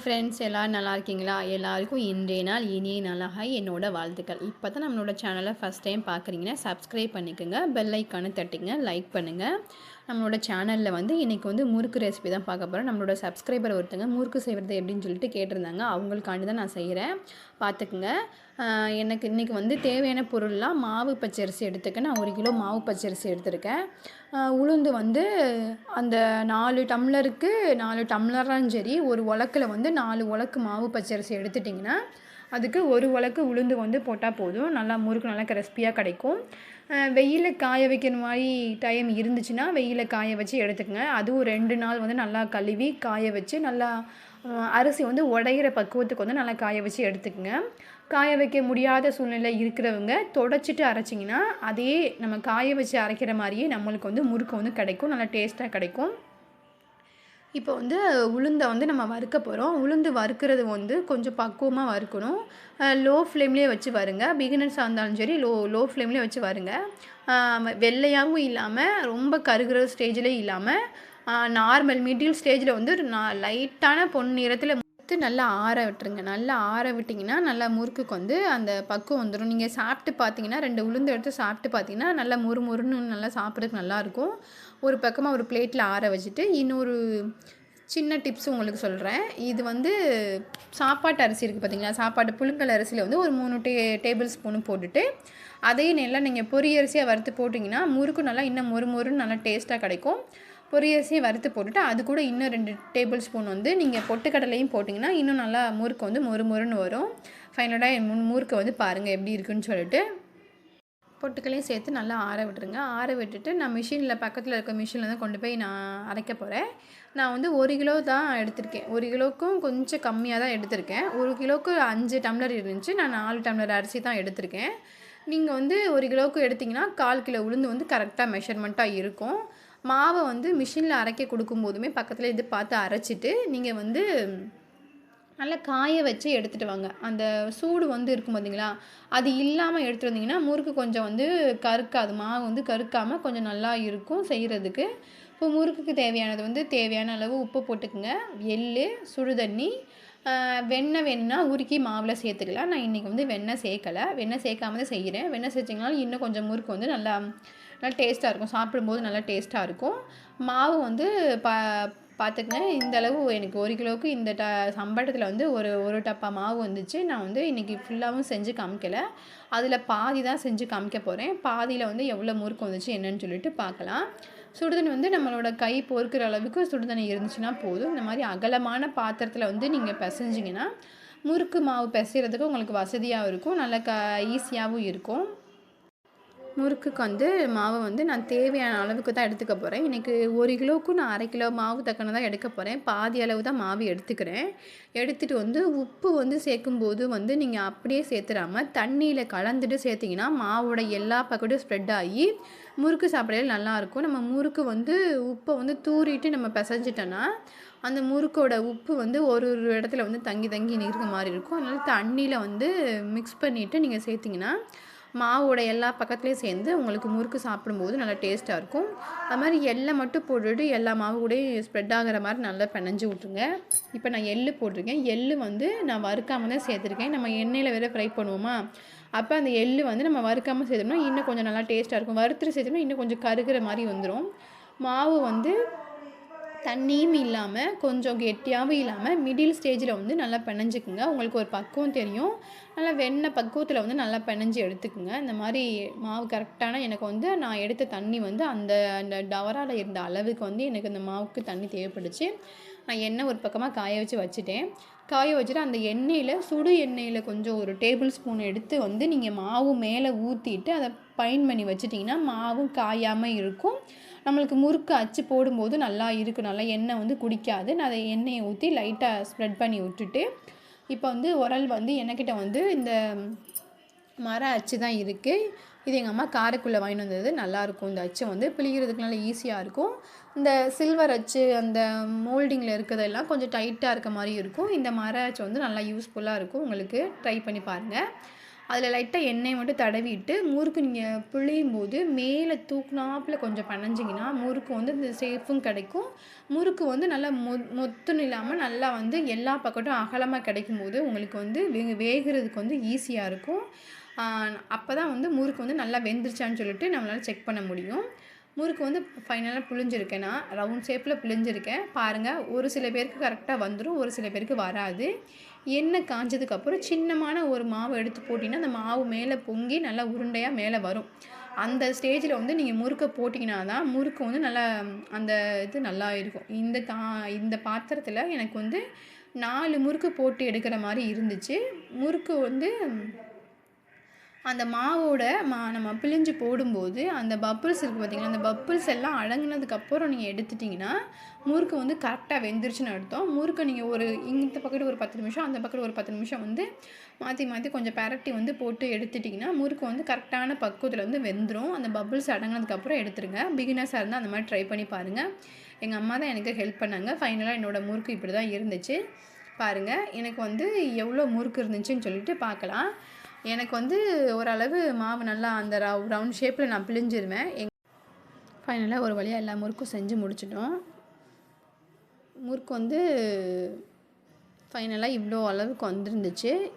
Hi friends எல்லோரும் நல்லா இருக்கீங்களா? எல்லாருக்கும் இன்றைய நாள் இனிய நாளாக என்னோட வாழ்த்துக்கள். இப்போ தான் நம்மளோட சேனலை ஃபஸ்ட் டைம் பார்க்குறீங்கன்னா சப்ஸ்கிரைப் பண்ணிக்கோங்க. பெல் ஐக்கானு தட்டிங்க. லைக் பண்ணுங்கள் நம்மளோட சேனலில் வந்து இன்றைக்கி வந்து முறுக்கு ரெசிபி தான் பார்க்க போகிறோம் நம்மளோட சப்ஸ்கிரைபர் ஒருத்தங்க முறுக்கு செய்கிறது எப்படின்னு சொல்லிட்டு கேட்டிருந்தாங்க. அவங்களுக்காண்டி தான் நான் செய்கிறேன் பார்த்துக்குங்க. எனக்கு இன்றைக்கி வந்து தேவையான பொருள்லாம் மாவு பச்சரிசி எடுத்துக்க நான் ஒரு கிலோ மாவு பச்சரிசி எடுத்திருக்கேன். உளுந்து வந்து அந்த நாலு டம்ளருக்கு நாலு டம்ளராக சரி ஒரு உலக்கில் வந்து நாலு உலக்கு மாவு பச்சரிசி எடுத்துட்டிங்கன்னா அதுக்கு ஒரு உலக்கு உளுந்து வந்து போட்டால் போதும். நல்லா முறுக்கு நல்லா கிறிஸ்பியாக கிடைக்கும். வெயிலில் காய வைக்கிற மாதிரி டைம் இருந்துச்சுன்னா வெயிலில் காய வச்சு எடுத்துக்கங்க. அதுவும் ரெண்டு நாள் வந்து நல்லா கழுவி காய வச்சு நல்லா அரிசி வந்து உடையிற பக்குவத்துக்கு வந்து நல்லா காய வச்சு எடுத்துக்கங்க. காய வைக்க முடியாத சூழ்நிலை இருக்கிறவங்க தொடச்சிட்டு அரைச்சிங்கன்னா அதே நம்ம காய வச்சு அரைக்கிற மாதிரியே நம்மளுக்கு வந்து முறுக்கு வந்து கிடைக்கும். நல்லா டேஸ்ட்டாக கிடைக்கும். இப்போ வந்து உளுந்தை வந்து நம்ம வறுக்க போகிறோம் உளுந்து வறுக்கிறது வந்து கொஞ்சம் பக்குவமாக வறுக்கணும். லோ ஃப்ளேம்லேயே வச்சு வருங்க. பிகினர்ஸாக இருந்தாலும் சரி லோ லோ ஃப்ளேம்லேயே வச்சு வருங்க. வெள்ளையாகவும் இல்லாமல் ரொம்ப கருகிற ஸ்டேஜ்லேயும் இல்லாமல் நார்மல் மிடில் ஸ்டேஜில் வந்து நான் லைட்டான பொன் நிறத்தில் எடுத்து நல்லா ஆற விட்டுருங்க. நல்லா ஆற விட்டிங்கன்னா நல்லா முறுக்குக்கு வந்து அந்த பக்குவம் வந்துடும் நீங்கள் சாப்பிட்டு பார்த்தீங்கன்னா ரெண்டு உளுந்து எடுத்து சாப்பிட்டு பார்த்தீங்கன்னா நல்லா முறு முறுன்னு நல்லா சாப்பிட்றதுக்கு நல்லாயிருக்கும் ஒரு பக்கமாக ஒரு பிளேட்டில் ஆற வச்சுட்டு இன்னொரு சின்ன டிப்ஸ் உங்களுக்கு சொல்கிறேன் இது வந்து சாப்பாட்டு அரிசி இருக்குது பார்த்தீங்களா? சாப்பாட்டு புழுங்கல் அரிசியில் வந்து ஒரு மூணு டே டேபிள் ஸ்பூனு போட்டுட்டு அதையும் நல்லா நீங்கள் பொரி அரிசியாக வறுத்து போட்டிங்கன்னா முறுக்கு நல்லா இன்னும் மொறு மொறுன்னு நல்லா டேஸ்ட்டாக கிடைக்கும். பொரியரிசியை வறுத்து போட்டுட்டு அது கூட இன்னும் ரெண்டு டேபிள் ஸ்பூன் வந்து நீங்கள் பொட்டுக்கடலையும் போட்டிங்கன்னா இன்னும் நல்லா முறுக்கு வந்து மொறு மொறுன்னு வரும். ஃபைனலாக என் முன் முறுக்கு வந்து பாருங்கள் எப்படி இருக்குன்னு சொல்லிட்டு. பொட்டுக்களையும் சேர்த்து நல்லா ஆற விட்டுருங்க. ஆற விட்டுட்டு நான் மிஷினில் பக்கத்தில் இருக்க மிஷினில் தான் கொண்டு போய் நான் அரைக்க போகிறேன் நான் வந்து ஒரு கிலோ தான் எடுத்திருக்கேன். ஒரு கிலோக்கும் கொஞ்சம் கம்மியாக தான் எடுத்திருக்கேன். ஒரு கிலோவுக்கு அஞ்சு டம்ளர் இருந்துச்சு. நான் நாலு டம்ளர் அரிசி தான் எடுத்திருக்கேன். நீங்கள் வந்து ஒரு கிலோவுக்கு எடுத்திங்கன்னா கால் கிலோ உளுந்து வந்து கரெக்டாக மெஷர்மெண்ட்டாக இருக்கும். மாவை வந்து மிஷினில் அரைக்க கொடுக்கும்போதுமே பக்கத்தில் இது பார்த்து அரைச்சிட்டு நீங்கள் வந்து நல்லா காய வச்சு எடுத்துகிட்டு வாங்க. அந்த சூடு வந்து இருக்கும் பார்த்தீங்களா அது இல்லாமல் எடுத்துகிட்டு வந்தீங்கன்னா முறுக்கு கொஞ்சம் வந்து கருக்காது. மாவு வந்து கருக்காமல் கொஞ்சம் நல்லா இருக்கும் செய்கிறதுக்கு இப்போ முறுக்குக்கு தேவையானது வந்து தேவையான அளவு உப்பு போட்டுக்குங்க. எள் சுடுதண்ணி வெண்ணெய் வேணுன்னா உருக்கி மாவில் சேர்த்துக்கலாம். நான் இன்றைக்கி வந்து வெண்ணெய் சேர்க்கலை. வெண்ணெய் சேர்க்காம தான் செய்கிறேன் வெண்ணெய் சேர்த்திங்கனாலும் இன்னும் கொஞ்சம் முறுக்கு வந்து நல்லா நல்லா டேஸ்ட்டாக இருக்கும். சாப்பிடும்போது நல்லா டேஸ்ட்டாக இருக்கும். மாவு வந்து பா பார்த்துக்கங்க இந்த அளவு எனக்கு ஒரு கிலோவுக்கு இந்த ட சம்பளத்தில் வந்து ஒரு ஒரு டப்பா மாவு வந்துச்சு. நான் வந்து இன்றைக்கி ஃபுல்லாகவும் செஞ்சு காமிக்கலை. அதில் பாதி தான் செஞ்சு காமிக்க போகிறேன் பாதியில் வந்து எவ்வளோ முறுக்கு வந்துச்சு என்னன்னு சொல்லிட்டு பார்க்கலாம் சுடுதண்ணி வந்து நம்மளோட கை பொறுக்கிற அளவுக்கு சுடுதண்ணி இருந்துச்சுன்னா போதும். இந்த மாதிரி அகலமான பாத்திரத்தில் வந்து நீங்கள் பிசைஞ்சிங்கன்னா முறுக்கு மாவு பிசைகிறதுக்கு உங்களுக்கு வசதியாகவும் இருக்கும். நல்லா க ஈஸியாகவும் இருக்கும். முறுக்குக்கு வந்து மாவை வந்து நான் தேவையான அளவுக்கு தான் எடுத்துக்க போகிறேன் இன்றைக்கி ஒரு கிலோவுக்கு நான் அரை கிலோ மாவு தக்கன தான் எடுக்க போகிறேன் பாதி அளவு தான் மாவு எடுத்துக்கிறேன். எடுத்துகிட்டு வந்து உப்பு வந்து சேர்க்கும்போது வந்து நீங்கள் அப்படியே சேர்த்துடாமல் தண்ணியில் கலந்துட்டு சேர்த்திங்கன்னா மாவோட எல்லா பக்கட்டும் ஸ்ப்ரெட் ஆகி முறுக்கு சாப்பிடையில நல்லாயிருக்கும் நம்ம முறுக்கு வந்து உப்பை வந்து தூரிட்டு நம்ம பிசைஞ்சிட்டோன்னா அந்த முறுக்கோட உப்பு வந்து ஒரு ஒரு இடத்துல வந்து தங்கி தங்கி நிற்கிற மாதிரி இருக்கும். அதனால் தண்ணியில் வந்து மிக்ஸ் பண்ணிவிட்டு நீங்கள் சேர்த்திங்கன்னா மாவோட எல்லா பக்கத்துலேயும் சேர்ந்து உங்களுக்கு முறுக்கு சாப்பிடும்போது நல்லா டேஸ்ட்டாக இருக்கும். அது மாதிரி எள்ளை மட்டும் போட்டுட்டு எல்லா மாவு கூடயும் ஸ்ப்ரெட் ஆகிற மாதிரி நல்லா பிணைஞ்சு விட்ருங்க இப்போ நான் எள்ளு போட்டிருக்கேன். எள்ளு வந்து நான் வறுக்காமல் தான் சேர்த்துருக்கேன். நம்ம எண்ணெயில் வேறு ஃப்ரை பண்ணுவோமா? அப்போ அந்த எள்ளு வந்து நம்ம வறுக்காமல் சேர்த்தோம்னா இன்னும் கொஞ்சம் நல்லா டேஸ்ட்டாக இருக்கும். வறுத்துட்டு சேர்த்தோம்னா இன்னும் கொஞ்சம் கருகிற மாதிரி வந்துடும் மாவு வந்து தண்ணியும் இல்லாமல் கொஞ்சம் கெட்டியாகவும் இல்லாமல் மிடில் ஸ்டேஜில் வந்து நல்லா பிணைஞ்சிக்குங்க. உங்களுக்கு ஒரு பக்குவம் தெரியும். நல்லா வெண்ணெய் பக்குவத்தில் வந்து நல்லா பிணைஞ்சி எடுத்துக்குங்க. இந்த மாதிரி மாவு கரெக்டான எனக்கு வந்து நான் எடுத்த தண்ணி வந்து அந்த அந்த டவரால் இருந்த அளவுக்கு வந்து எனக்கு அந்த மாவுக்கு தண்ணி தேவைப்படுச்சு. நான் எண்ணெய் ஒரு பக்கமாக காய வச்சு வச்சுட்டேன். காய வச்சுட்டு அந்த எண்ணெயில் சுடு எண்ணெயில் கொஞ்சம் ஒரு டேபிள் ஸ்பூன் எடுத்து வந்து நீங்கள் மாவு மேலே ஊற்றிட்டு அதை பயன் பண்ணி வச்சுட்டிங்கன்னா மாவும் காயாமல் இருக்கும். நம்மளுக்கு முறுக்கு அச்சு போடும்போது நல்லா இருக்கும் நல்லா எண்ணெய் வந்து குடிக்காது. நான் அதை எண்ணெயை ஊற்றி லைட்டாக ஸ்ப்ரெட் பண்ணி விட்டுட்டு இப்போ வந்து உரல் வந்து என்கிட்ட வந்து இந்த மர அச்சு தான் இருக்குது இது எங்கள் அம்மா காரைக்குள்ளே வாங்கிட்டு வந்தது. நல்லாயிருக்கும் இந்த அச்சு வந்து பிழிகிறதுக்கு நல்லா ஈஸியாக இருக்கும். இந்த சில்வர் அச்சு அந்த மோல்டிங்கில் இருக்கிறதெல்லாம் கொஞ்சம் டைட்டாக இருக்க மாதிரி இருக்கும். இந்த மர அச்சு வந்து நல்லா யூஸ்ஃபுல்லாக இருக்கும். உங்களுக்கு ட்ரை பண்ணி பாருங்கள் அதில் லைட்டாக எண்ணெய் மட்டும் தடவிட்டு முறுக்கு நீங்கள் பிழியும் போது மேலே தூக்குனாப்பில் கொஞ்சம் பனைஞ்சிங்கன்னா முறுக்கு வந்து இந்த சேஃபும் கிடைக்கும். முறுக்கு வந்து நல்லா மொ மொத்தம் இல்லாமல் நல்லா வந்து எல்லா பக்கட்டும் அகலமாக கிடைக்கும் போது உங்களுக்கு வந்து வேகிறதுக்கு வந்து ஈஸியாக இருக்கும். அப்போ தான் வந்து முறுக்கு வந்து நல்லா வெந்துருச்சான்னு சொல்லிட்டு நம்மளால் செக் பண்ண முடியும். முறுக்கு வந்து ஃபைனலாக புழிஞ்சிருக்கேன் நான் ரவுண்ட் ஷேப்பில் பிழிஞ்சிருக்கேன். பாருங்கள் ஒரு சில பேருக்கு கரெக்டாக வந்துடும் ஒரு சில பேருக்கு வராது. எண்ணெய் காஞ்சதுக்கப்புறம் சின்னமான ஒரு மாவு எடுத்து போட்டிங்கன்னா அந்த மாவு மேலே பொங்கி நல்லா உருண்டையாக மேலே வரும். அந்த ஸ்டேஜில் வந்து நீங்கள் முறுக்கை போட்டிங்கன்னா தான் முறுக்கு வந்து நல்லா அந்த இது நல்லா இருக்கும். இந்த தா இந்த பாத்திரத்தில் எனக்கு வந்து நாலு முறுக்கு போட்டு எடுக்கிற மாதிரி இருந்துச்சு. முறுக்கு வந்து அந்த மாவோட மா நம்ம பிழிஞ்சு போடும்போது அந்த பப்புள்ஸ் இருக்குது பார்த்திங்கன்னா அந்த பப்புள்ஸ் எல்லாம் அடங்கினதுக்கப்புறம் நீங்கள் எடுத்துட்டிங்கன்னா முறுக்கு வந்து கரெக்டாக வெந்துருச்சுன்னு அர்த்தம். முறுக்கை நீங்கள் ஒரு இந்த பக்கத்து ஒரு பத்து நிமிஷம் அந்த பக்கத்து ஒரு பத்து நிமிஷம் வந்து மாற்றி மாற்றி கொஞ்சம் பரட்டி வந்து போட்டு எடுத்துட்டிங்கன்னா முறுக்கு வந்து கரெக்டான பக்குவத்தில் வந்து வெந்துடும் அந்த பப்புள்ஸ் அடங்கினதுக்கப்புறம் எடுத்துருங்க. பிகினர்ஸாக இருந்தால் அந்த மாதிரி ட்ரை பண்ணி பாருங்கள் எங்கள் அம்மா தான் எனக்கு ஹெல்ப் பண்ணாங்க. ஃபைனலாக என்னோடய முறுக்கு இப்படி தான் இருந்துச்சு. பாருங்கள் எனக்கு வந்து எவ்வளோ முறுக்கு இருந்துச்சுன்னு சொல்லிட்டு பார்க்கலாம் எனக்கு வந்து ஓரளவு மாவு நல்லா அந்த ரவு ரவுண்ட் ஷேப்பில் நான் பிழிஞ்சிருவேன். எங் ஃபைனலாக ஒரு வழியாக எல்லா முறுக்கும் செஞ்சு முடிச்சிட்டோம். முறுக்கு வந்து ஃபைனலாக இவ்வளோ அளவுக்கு வந்துருந்துச்சு.